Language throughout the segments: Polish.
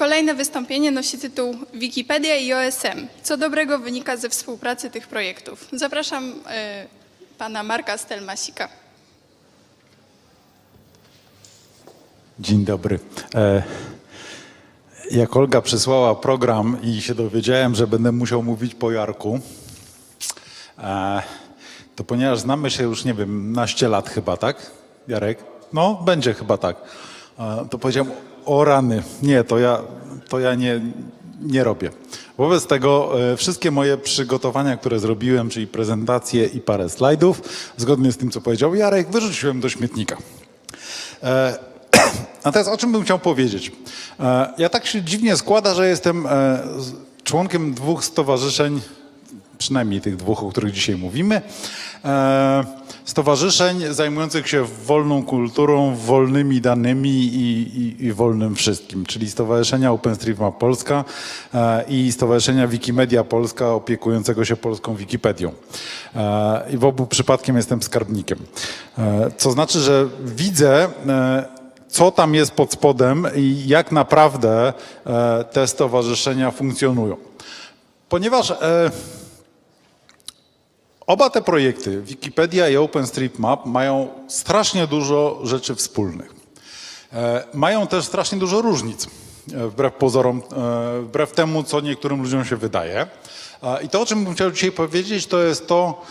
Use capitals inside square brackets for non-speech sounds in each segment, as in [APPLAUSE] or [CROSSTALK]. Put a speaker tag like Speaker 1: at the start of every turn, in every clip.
Speaker 1: Kolejne wystąpienie nosi tytuł Wikipedia i OSM. Co dobrego wynika ze współpracy tych projektów? Zapraszam e, pana Marka Stelmasika.
Speaker 2: Dzień dobry. E, Jak Olga przysłała program i się dowiedziałem, że będę musiał mówić po Jarku, e, to ponieważ znamy się już, nie wiem, naście lat chyba, tak? Jarek? No, będzie chyba tak. E, To powiedziałem, o rany, nie, to ja, to ja nie, nie robię. Wobec tego e, wszystkie moje przygotowania, które zrobiłem, czyli prezentacje i parę slajdów, zgodnie z tym, co powiedział Jarek, wyrzuciłem do śmietnika. [CLEARS THROAT] A teraz o czym bym chciał powiedzieć? E, Ja tak się dziwnie składa, że jestem e, członkiem dwóch stowarzyszeń, przynajmniej tych dwóch, o których dzisiaj mówimy. e, Stowarzyszeń zajmujących się wolną kulturą, wolnymi danymi i, i, i wolnym wszystkim, czyli Stowarzyszenia OpenStreetMap Polska e, i Stowarzyszenia Wikimedia Polska opiekującego się polską Wikipedią. E, I w obu przypadkiem jestem skarbnikiem. Co znaczy, że widzę co tam jest pod spodem i jak naprawdę te stowarzyszenia funkcjonują. Ponieważ oba te projekty, Wikipedia i OpenStreetMap, mają strasznie dużo rzeczy wspólnych. E, mają też strasznie dużo różnic, e, wbrew pozorom, e, wbrew temu, co niektórym ludziom się wydaje. I to, o czym bym chciał dzisiaj powiedzieć, to jest to,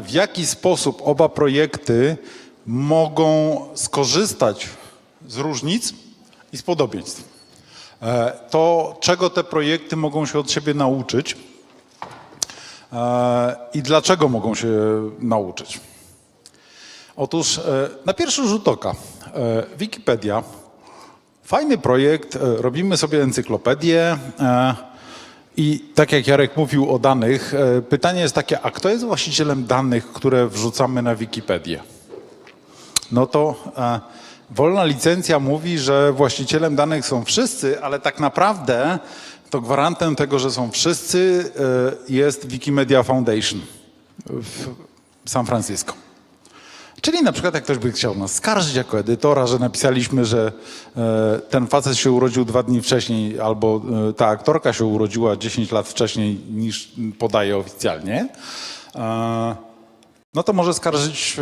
Speaker 2: w jaki sposób oba projekty mogą skorzystać z różnic i z podobieństw. To, czego te projekty mogą się od siebie nauczyć i dlaczego mogą się nauczyć. Otóż e, na pierwszy rzut oka e, Wikipedia, fajny projekt, e, robimy sobie encyklopedię e, i tak jak Jarek mówił o danych, e, pytanie jest takie, a kto jest właścicielem danych, które wrzucamy na Wikipedię? No to e, wolna licencja mówi, że właścicielem danych są wszyscy, ale tak naprawdę to gwarantem tego, że są wszyscy e, jest Wikimedia Foundation w San Francisco. Czyli na przykład jak ktoś by chciał nas skarżyć jako edytora, że napisaliśmy, że e, ten facet się urodził dwa dni wcześniej albo e, ta aktorka się urodziła 10 lat wcześniej niż podaje oficjalnie, no to może skarżyć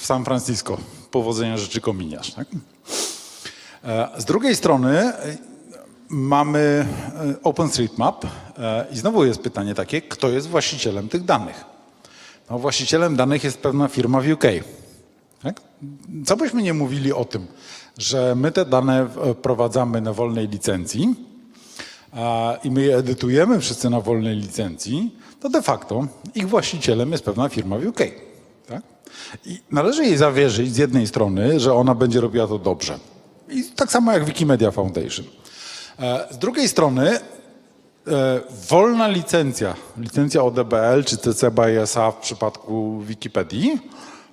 Speaker 2: w San Francisco. Powodzenia rzeczy kominiarz. Tak? Z drugiej strony mamy e, OpenStreetMap e, i znowu jest pytanie takie, kto jest właścicielem tych danych? No, właścicielem danych jest pewna firma w UK. Tak? Co byśmy nie mówili o tym, że my te dane e, wprowadzamy na wolnej licencji i my je edytujemy wszyscy na wolnej licencji, to de facto ich właścicielem jest pewna firma w UK. Tak? I należy jej zawierzyć z jednej strony, że ona będzie robiła to dobrze. I tak samo jak Wikimedia Foundation. E, Z drugiej strony E, wolna licencja, licencja ODBL czy CC by SA w przypadku Wikipedii,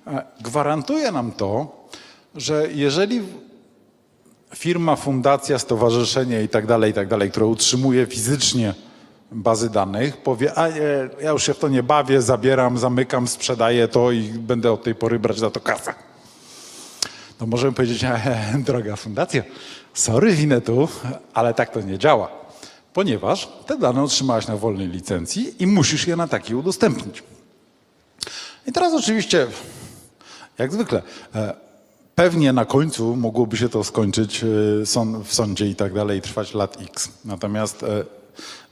Speaker 2: e, gwarantuje nam to, że jeżeli firma, fundacja, stowarzyszenie i tak dalej, i tak dalej, które utrzymuje fizycznie bazy danych, powie, a ja już się w to nie bawię, zabieram, zamykam, sprzedaję to i będę od tej pory brać za to kasę. To możemy powiedzieć, [LAUGHS] droga fundacja, sorry Winetu, ale tak to nie działa, ponieważ te dane otrzymałaś na wolnej licencji i musisz je na takiej udostępnić. I teraz oczywiście, jak zwykle, e, pewnie na końcu mogłoby się to skończyć e, w sądzie i tak dalej, trwać lat X. Natomiast e,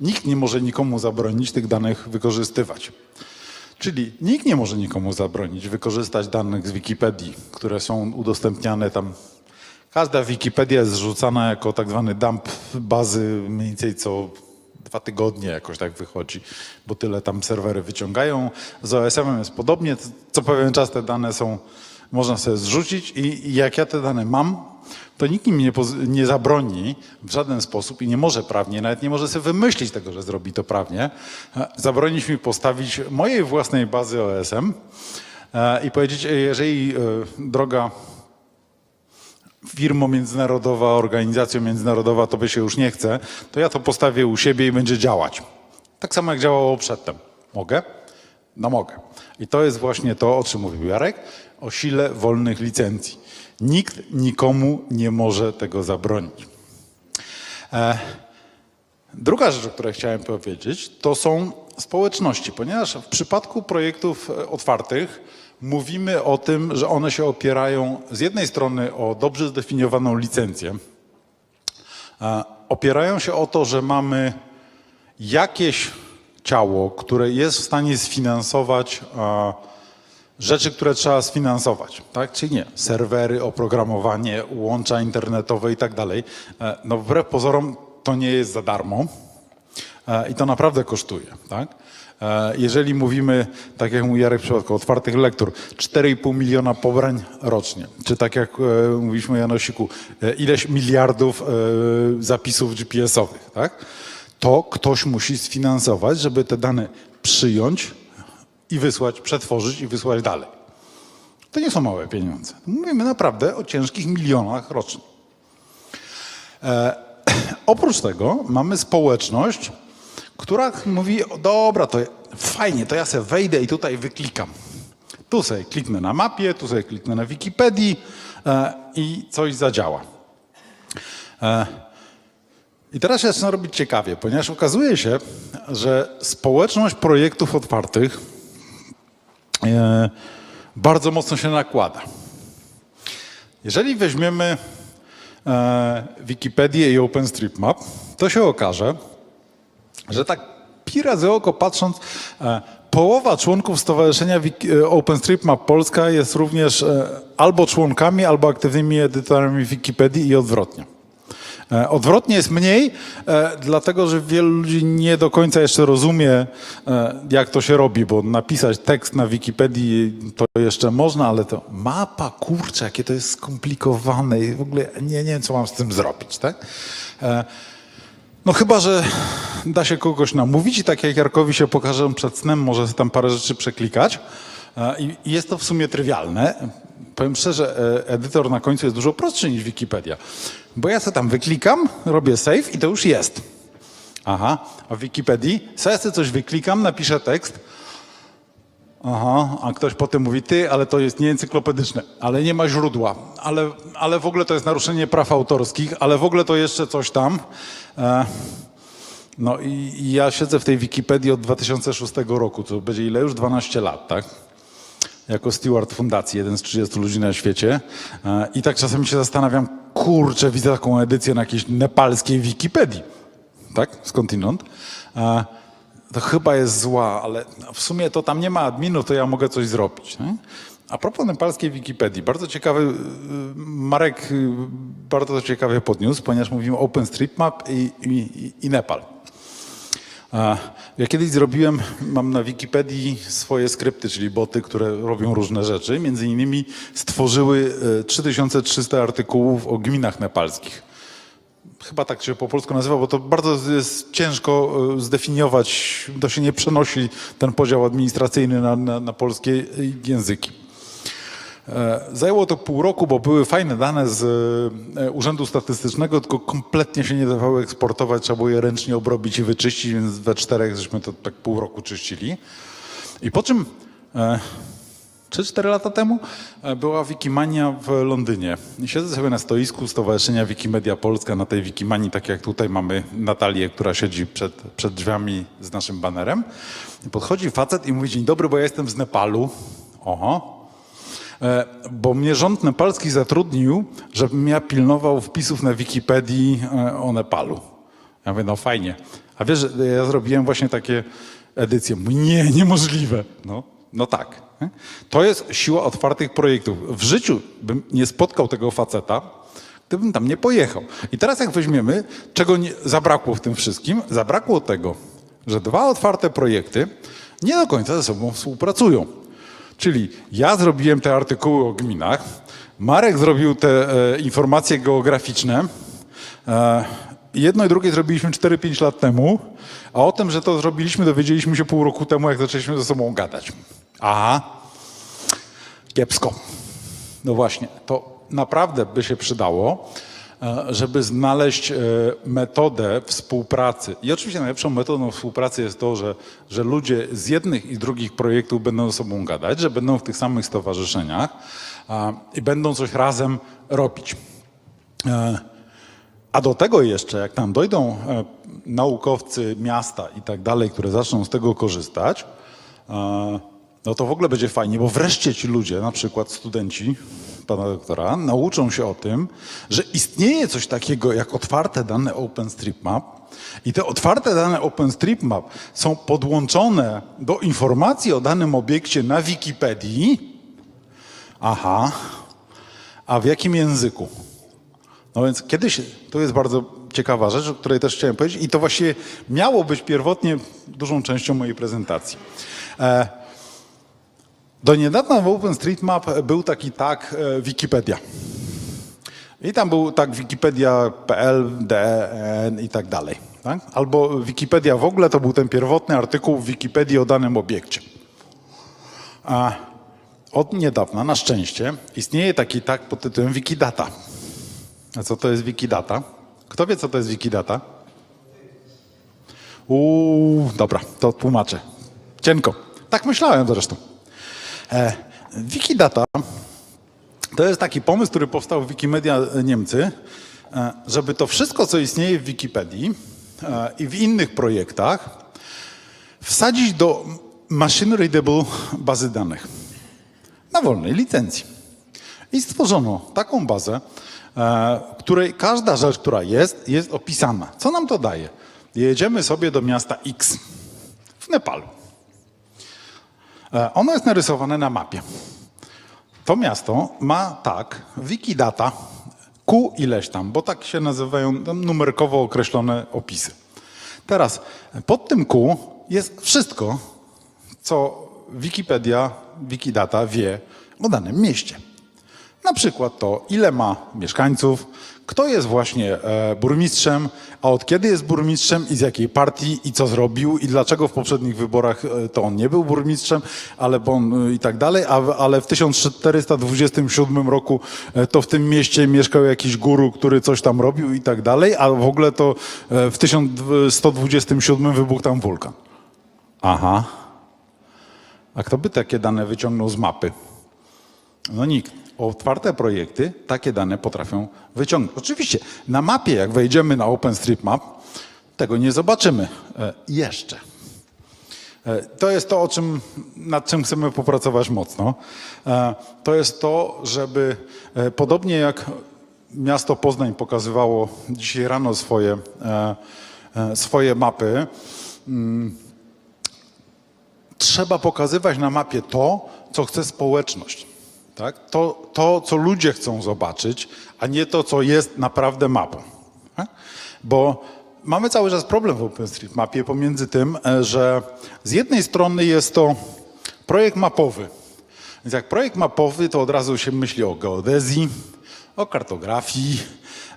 Speaker 2: nikt nie może nikomu zabronić tych danych wykorzystywać. Czyli nikt nie może nikomu zabronić wykorzystać danych z Wikipedii, które są udostępniane tam. Każda Wikipedia jest zrzucana jako tak zwany dump bazy mniej więcej co dwa tygodnie jakoś tak wychodzi, bo tyle tam serwery wyciągają. Z OSM-em jest podobnie, co pewien czas te dane są, można sobie zrzucić i, i jak ja te dane mam, to nikt mi nie, nie zabroni w żaden sposób i nie może prawnie, nawet nie może sobie wymyślić tego, że zrobi to prawnie, zabronić mi postawić mojej własnej bazy OSM e, i powiedzieć, e, jeżeli e, droga firmo międzynarodowa, organizacja międzynarodowa tobie się już nie chce, to ja to postawię u siebie i będzie działać. Tak samo jak działało przedtem. Mogę? No mogę. I to jest właśnie to, o czym mówił Jarek, o sile wolnych licencji. Nikt nikomu nie może tego zabronić. E, Druga rzecz, o której chciałem powiedzieć, to są społeczności, ponieważ w przypadku projektów e, otwartych mówimy o tym, że one się opierają z jednej strony o dobrze zdefiniowaną licencję, opierają się o to, że mamy jakieś ciało, które jest w stanie sfinansować rzeczy, które trzeba sfinansować, tak czy nie? Serwery, oprogramowanie, łącza internetowe i tak dalej. E, No wbrew pozorom to nie jest za darmo e, i to naprawdę kosztuje, tak? E, Jeżeli mówimy, tak jak mówi Jarek w przypadku otwartych lektur, 4,5 miliona pobrań rocznie, czy tak jak mówiliśmy Janosiku, e, ileś miliardów zapisów GPS-owych, tak? To ktoś musi sfinansować, żeby te dane przyjąć, i wysłać, przetworzyć i wysłać dalej. To nie są małe pieniądze. Mówimy naprawdę o ciężkich milionach rocznie. E, [CLEARS THROAT] oprócz tego mamy społeczność, która mówi, "O, dobra, to fajnie, to ja sobie wejdę i tutaj wyklikam. Tu sobie kliknę na mapie, tu sobie kliknę na Wikipedii e, i coś zadziała. E, i teraz się zaczyna robić ciekawie, ponieważ okazuje się, że społeczność projektów otwartych bardzo mocno się nakłada. Jeżeli weźmiemy e, Wikipedię i OpenStreetMap, to się okaże, że tak pi razy oko patrząc, e, połowa członków Stowarzyszenia e, OpenStreetMap Polska jest również e, albo członkami, albo aktywnymi edytorami Wikipedii i odwrotnie. E, Odwrotnie jest mniej, e, dlatego że wielu ludzi nie do końca jeszcze rozumie, e, jak to się robi, bo napisać tekst na Wikipedii to jeszcze można, ale to mapa, kurczę, jakie to jest skomplikowane i w ogóle nie, nie wiem, co mam z tym zrobić, tak? No chyba, że da się kogoś namówić i tak jak Jarkowi się pokaże przed snem, może tam parę rzeczy przeklikać. I jest to w sumie trywialne. Powiem szczerze, edytor na końcu jest dużo prostszy niż Wikipedia. Bo ja sobie tam wyklikam, robię save i to już jest. Aha, a w Wikipedii sobie sobie coś wyklikam, napiszę tekst, Aha, a ktoś potem mówi, ty, ale to jest nieencyklopedyczne, ale nie ma źródła, ale, ale w ogóle to jest naruszenie praw autorskich, ale w ogóle to jeszcze coś tam. E, no i, i ja siedzę w tej Wikipedii od 2006 roku, to będzie ile już? 12 lat, tak? Jako steward fundacji, jeden z 30 ludzi na świecie. E, I tak czasami się zastanawiam, kurczę, widzę taką edycję na jakiejś nepalskiej Wikipedii, tak? Skądinąd. E, to chyba jest zła, ale w sumie to tam nie ma adminu, to ja mogę coś zrobić. Nie? A propos nepalskiej Wikipedii, bardzo ciekawy, y, Marek y, bardzo ciekawie podniósł, ponieważ mówimy OpenStreetMap i, i, i Nepal. Ja kiedyś zrobiłem, mam na Wikipedii swoje skrypty, czyli boty, które robią różne rzeczy. Między innymi stworzyły e, 3300 artykułów o gminach nepalskich. Chyba tak się po polsku nazywa, bo to bardzo jest ciężko e, zdefiniować. To się nie przenosi ten podział administracyjny na, na, na polskie języki. E, Zajęło to pół roku, bo były fajne dane z e, Urzędu Statystycznego, tylko kompletnie się nie dawały eksportować, trzeba było je ręcznie obrobić i wyczyścić, więc we czterech żeśmy to tak pół roku czyścili. I po czym e, 3-4 lata temu e, była Wikimania w Londynie. Siedzę sobie na stoisku Stowarzyszenia Wikimedia Polska na tej Wikimanii, tak jak tutaj mamy Natalię, która siedzi przed, przed drzwiami z naszym banerem. I podchodzi facet i mówi, dzień dobry, bo ja jestem z Nepalu. Oho, bo mnie rząd nepalski zatrudnił, żebym ja pilnował wpisów na Wikipedii e, o Nepalu. Ja mówię, no fajnie. A wiesz, ja zrobiłem właśnie takie edycje. Mówi, nie, niemożliwe. No, no tak. To jest siła otwartych projektów. W życiu bym nie spotkał tego faceta, gdybym tam nie pojechał. I teraz jak weźmiemy, czego nie, zabrakło w tym wszystkim? Zabrakło tego, że dwa otwarte projekty nie do końca ze sobą współpracują. Czyli ja zrobiłem te artykuły o gminach, Marek zrobił te e, informacje geograficzne. E, jedno i drugie zrobiliśmy 4-5 lat temu, a o tym, że to zrobiliśmy, dowiedzieliśmy się pół roku temu, jak zaczęliśmy ze sobą gadać. Aha, kiepsko. No właśnie, to naprawdę by się przydało, żeby znaleźć e, metodę współpracy. I oczywiście najlepszą metodą współpracy jest to, że, że ludzie z jednych i drugich projektów będą ze sobą gadać, że będą w tych samych stowarzyszeniach i będą coś razem robić. E, A do tego jeszcze, jak tam dojdą e, naukowcy miasta i tak dalej, które zaczną z tego korzystać, e, no to w ogóle będzie fajnie, bo wreszcie ci ludzie, na przykład studenci pana doktora, nauczą się o tym, że istnieje coś takiego jak otwarte dane OpenStreetMap i te otwarte dane OpenStreetMap są podłączone do informacji o danym obiekcie na Wikipedii. Aha, a w jakim języku? No więc kiedyś, to jest bardzo ciekawa rzecz, o której też chciałem powiedzieć i to właściwie miało być pierwotnie dużą częścią mojej prezentacji. E, do niedawna w OpenStreetMap był taki tag e, Wikipedia. I tam był tak wikipedia.pl, DN i tak dalej. Tak? Albo Wikipedia w ogóle to był ten pierwotny artykuł w Wikipedii o danym obiekcie. A od niedawna, na szczęście, istnieje taki tag pod tytułem Wikidata. A co to jest Wikidata? Kto wie, co to jest Wikidata? Uuu, dobra, to tłumaczę. Cienko. Tak myślałem zresztą. E, Wikidata to jest taki pomysł, który powstał w Wikimedia Niemcy, e, żeby to wszystko, co istnieje w Wikipedii e, i w innych projektach, wsadzić do machine readable bazy danych na wolnej licencji. I stworzono taką bazę, której każda rzecz, która jest, jest opisana. Co nam to daje? Jedziemy sobie do miasta X w Nepalu. E, Ono jest narysowane na mapie. To miasto ma tak, Wikidata, Q ileś tam, bo tak się nazywają numerkowo określone opisy. Teraz pod tym Q jest wszystko, co Wikipedia, Wikidata wie o danym mieście. Na przykład to, ile ma mieszkańców, kto jest właśnie e, burmistrzem, a od kiedy jest burmistrzem i z jakiej partii i co zrobił i dlaczego w poprzednich wyborach e, to on nie był burmistrzem, ale bo on e, i tak dalej, ale w 1427 roku to w tym mieście mieszkał jakiś guru, który coś tam robił i tak dalej, a w ogóle to w 1127 wybuchł tam wulkan. Aha. A kto by takie dane wyciągnął z mapy? No nikt. Otwarte projekty takie dane potrafią wyciągnąć. Oczywiście na mapie, jak wejdziemy na OpenStreetMap, tego nie zobaczymy e, jeszcze. E, To jest to, o czym, nad czym chcemy popracować mocno. E, To jest to, żeby podobnie jak miasto Poznań pokazywało dzisiaj rano swoje, swoje mapy, trzeba pokazywać na mapie to, co chce społeczność. Tak? To, to, co ludzie chcą zobaczyć, a nie to, co jest naprawdę mapą. Tak? Bo mamy cały czas problem w OpenStreetMapie pomiędzy tym, e, że z jednej strony jest to projekt mapowy. Więc jak projekt mapowy, to od razu się myśli o geodezji, o kartografii,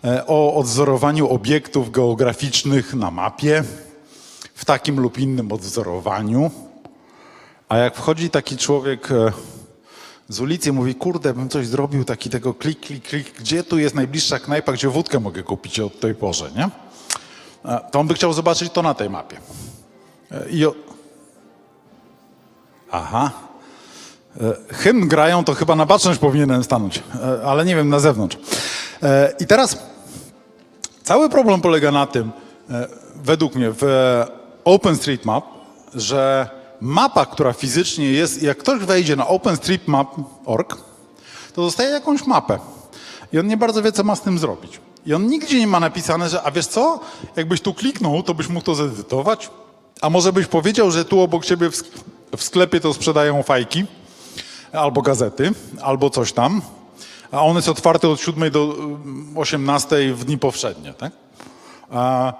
Speaker 2: e, o odwzorowaniu obiektów geograficznych na mapie, w takim lub innym odwzorowaniu. A jak wchodzi taki człowiek z ulicy mówi, kurde, bym coś zrobił, taki tego klik, klik, klik, gdzie tu jest najbliższa knajpa, gdzie wódkę mogę kupić o tej porze, nie? To on by chciał zobaczyć to na tej mapie. E, I o... Aha. E, Hymn grają, to chyba na baczność powinienem stanąć, e, ale nie wiem, na zewnątrz. I teraz Cały problem polega na tym, według mnie, w OpenStreetMap, że mapa, która fizycznie jest, jak ktoś wejdzie na openstreetmap.org, to dostaje jakąś mapę. I on nie bardzo wie, co ma z tym zrobić. I on nigdzie nie ma napisane, że a wiesz co, jakbyś tu kliknął, to byś mógł to zedytować, a może byś powiedział, że tu obok ciebie w sk- w sklepie to sprzedają fajki, albo gazety, albo coś tam, a on jest otwarty od 7 do y, 18 w dni powszednie, tak? A,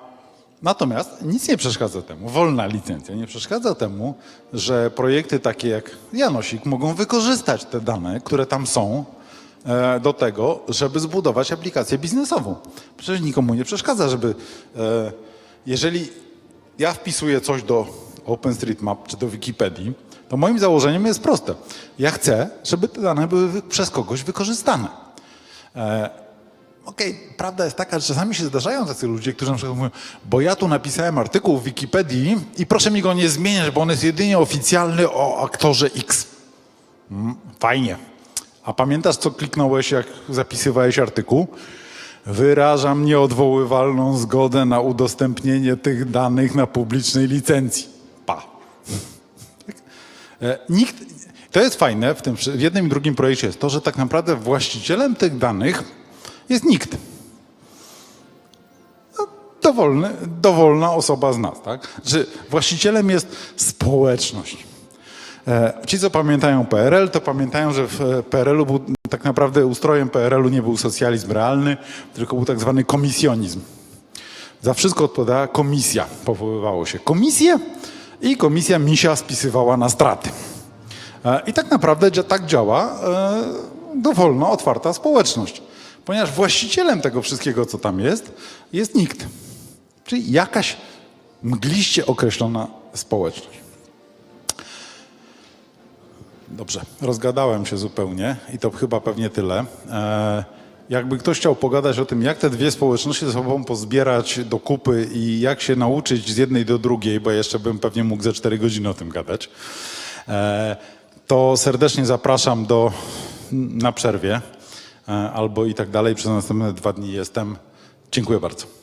Speaker 2: natomiast nic nie przeszkadza temu, wolna licencja nie przeszkadza temu, że projekty takie jak Janosik mogą wykorzystać te dane, które tam są, e, do tego, żeby zbudować aplikację biznesową. Przecież nikomu nie przeszkadza, żeby e, jeżeli ja wpisuję coś do OpenStreetMap czy do Wikipedii, to moim założeniem jest proste. Ja chcę, żeby te dane były przez kogoś wykorzystane. Okej, prawda jest taka, że czasami się zdarzają tacy ludzie, którzy na przykład mówią, bo ja tu napisałem artykuł w Wikipedii i proszę mi go nie zmieniać, bo on jest jedynie oficjalny o aktorze X. Mm, fajnie. A pamiętasz, co kliknąłeś, jak zapisywałeś artykuł? Wyrażam nieodwoływalną zgodę na udostępnienie tych danych na publicznej licencji. Pa. E, Nikt, to jest fajne w tym w jednym i drugim projekcie jest to, że tak naprawdę właścicielem tych danych jest nikt. No, Dowolny, dowolna osoba z nas, tak? Że właścicielem jest społeczność. E, Ci, co pamiętają PRL, to pamiętają, że w e, PRL-u był tak naprawdę ustrojem PRL-u nie był socjalizm realny, tylko był tak zwany komisjonizm. Za wszystko odpowiadała komisja, powoływało się komisję i komisja misia spisywała na straty. E, I tak naprawdę tak działa dowolna, otwarta społeczność. Ponieważ właścicielem tego wszystkiego, co tam jest, jest nikt. Czyli jakaś mgliście określona społeczność. Dobrze, rozgadałem się zupełnie i to chyba pewnie tyle. E, jakby ktoś chciał pogadać o tym, jak te dwie społeczności ze sobą pozbierać do kupy i jak się nauczyć z jednej do drugiej, bo jeszcze bym pewnie mógł ze cztery godziny o tym gadać, e, to serdecznie zapraszam do, na przerwie albo i tak dalej. Przez następne dwa dni jestem. Dziękuję bardzo.